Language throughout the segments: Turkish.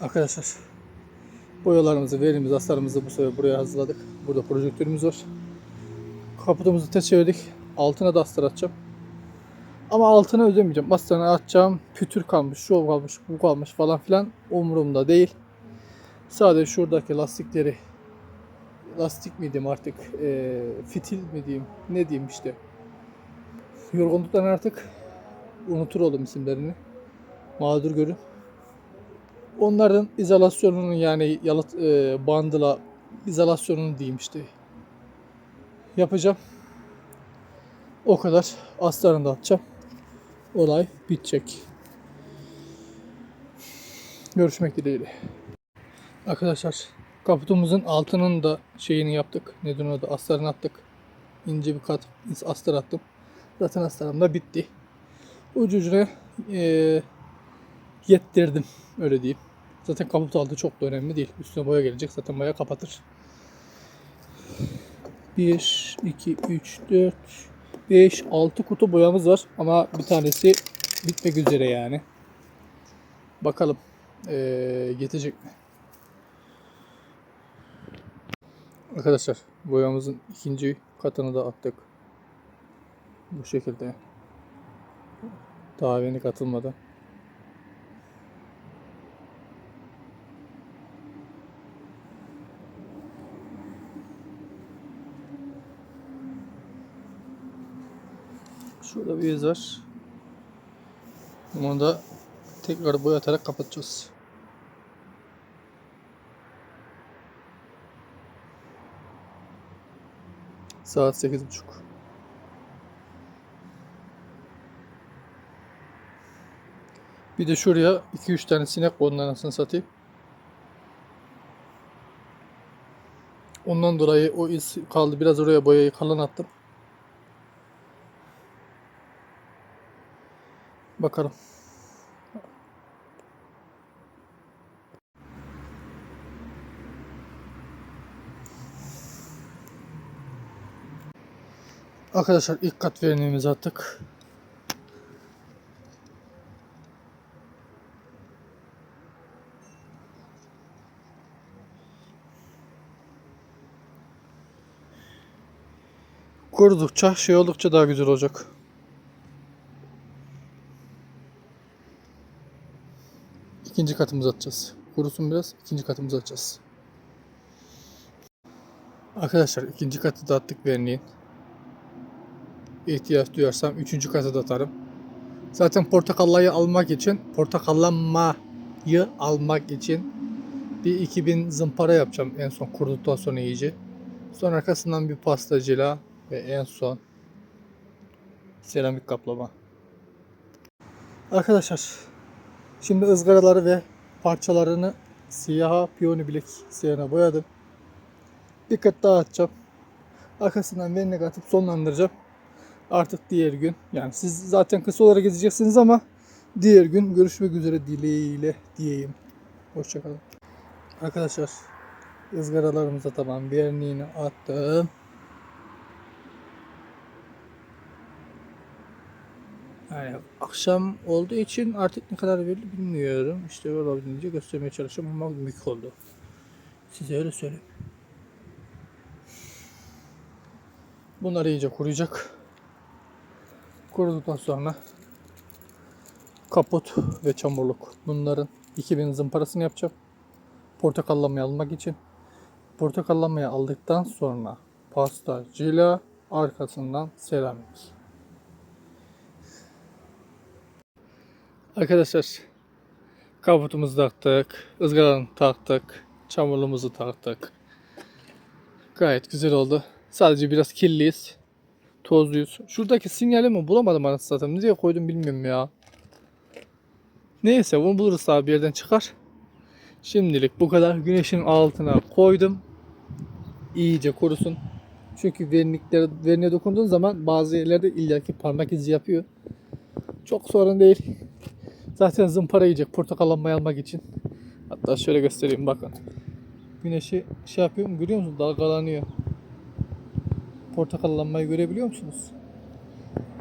Arkadaşlar boyalarımızı, verimizi, astarımızı bu sefer buraya hazırladık. Burada projektörümüz var. Kaputumuzu test çevirdik. Altına da astar atacağım. Ama altına ödemeyeceğim. Astarını atacağım. Pütür kalmış, şu kalmış, bu kalmış falan filan umurumda değil. Sadece şuradaki lastikleri lastik mi diyeyim artık eee, fitil mi diyeyim ne diyeyim işte yorgunluktan artık unutur oldum isimlerini mağdur görün onların izolasyonunun yani yalıt eee bandıla izolasyonunu diyeyim işte yapacağım o kadar astarını da atacağım olay bitecek görüşmek dileğiyle Arkadaşlar kaputumuzun altının da şeyini yaptık. Neden o da astarını attık. İnce bir kat astar attım. Zaten astarım da bitti. Ucu ucuna eee yettirdim öyle diyeyim. Zaten kaput altı çok da önemli değil. Üstüne boya gelecek zaten boya kapatır. 1, 2, 3, 4, 5, 6 kutu boyamız var. Ama bir tanesi bitmek üzere yani. Bakalım eee yetecek mi? Arkadaşlar boyamızın ikinci katını da attık. Bu şekilde. Daha yeni katılmadı. Şurada bir iz var. Bunu da tekrar boyatarak kapatacağız. Saat 8.30. Bir de şuraya 2-3 tane sinek kondu anasını satayım. Ondan dolayı o iz kaldı. Biraz oraya boyayı kalın attım. Bakalım. Arkadaşlar ilk kat verniğimizi attık. Kurudukça şey oldukça daha güzel olacak. İkinci katımızı atacağız. Kurusun biraz. ikinci katımızı atacağız. Arkadaşlar ikinci katı da attık verniğin ihtiyaç duyarsam üçüncü kata da atarım. Zaten portakallayı almak için, portakallanmayı almak için bir 2000 zımpara yapacağım en son kuruduktan sonra iyice. Sonra arkasından bir pastacıyla ve en son seramik kaplama. Arkadaşlar şimdi ızgaraları ve parçalarını siyaha piyoni bilek siyahına boyadım. Bir kat daha atacağım. Arkasından vernik atıp sonlandıracağım artık diğer gün yani siz zaten kısa olarak gezeceksiniz ama diğer gün görüşmek üzere dileğiyle diyeyim. Hoşçakalın. Arkadaşlar ızgaralarımıza tamam verniğini attım. Yani akşam olduğu için artık ne kadar verildi bilmiyorum. İşte olabildiğince göstermeye çalışıyorum ama mük oldu. Size öyle söyleyeyim. Bunlar iyice kuruyacak. Kuruduktan sonra kaput ve çamurluk. Bunların 2000 zımparasını yapacağım. Portakallamaya almak için. Portakallamaya aldıktan sonra pasta, cila, arkasından seramik. Arkadaşlar kaputumuzu taktık, ızgaranı taktık, çamurluğumuzu taktık. Gayet güzel oldu. Sadece biraz kirliyiz tozluyuz. Şuradaki sinyalimi bulamadım anasını satayım. Nereye koydum bilmiyorum ya. Neyse bunu buluruz abi bir yerden çıkar. Şimdilik bu kadar. Güneşin altına koydum. İyice kurusun. Çünkü vernikler, verniğe dokunduğun zaman bazı yerlerde illaki parmak izi yapıyor. Çok sorun değil. Zaten zımpara yiyecek portakal almayı almak için. Hatta şöyle göstereyim bakın. Güneşi şey yapıyorum görüyor musunuz? Dalgalanıyor. Portakallanmayı görebiliyor musunuz?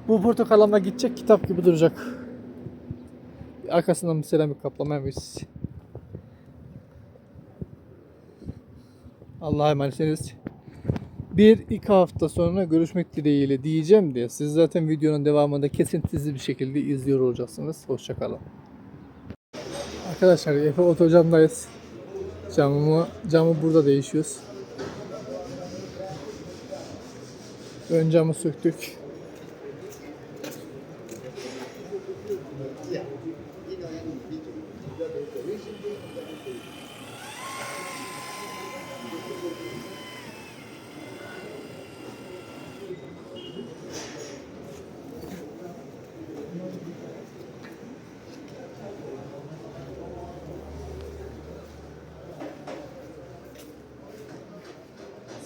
Bu portakallanma gidecek kitap gibi duracak. Arkasından bir seramik kaplama yapmışız. Allah'a emanetsiniz. Bir iki hafta sonra görüşmek dileğiyle diyeceğim diye siz zaten videonun devamında kesintisiz bir şekilde izliyor olacaksınız. Hoşçakalın. Arkadaşlar Efe Otocam'dayız. Camımı, camı burada değişiyoruz. Ön camı söktük.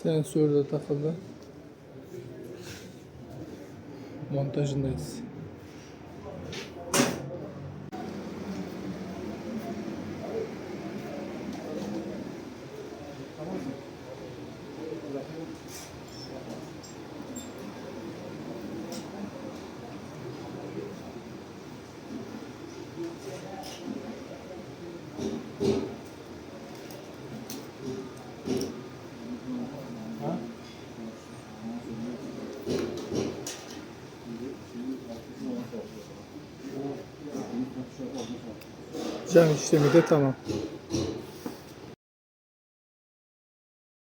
Sensör de takıldı. Montajındayız. Cam işlemi de tamam.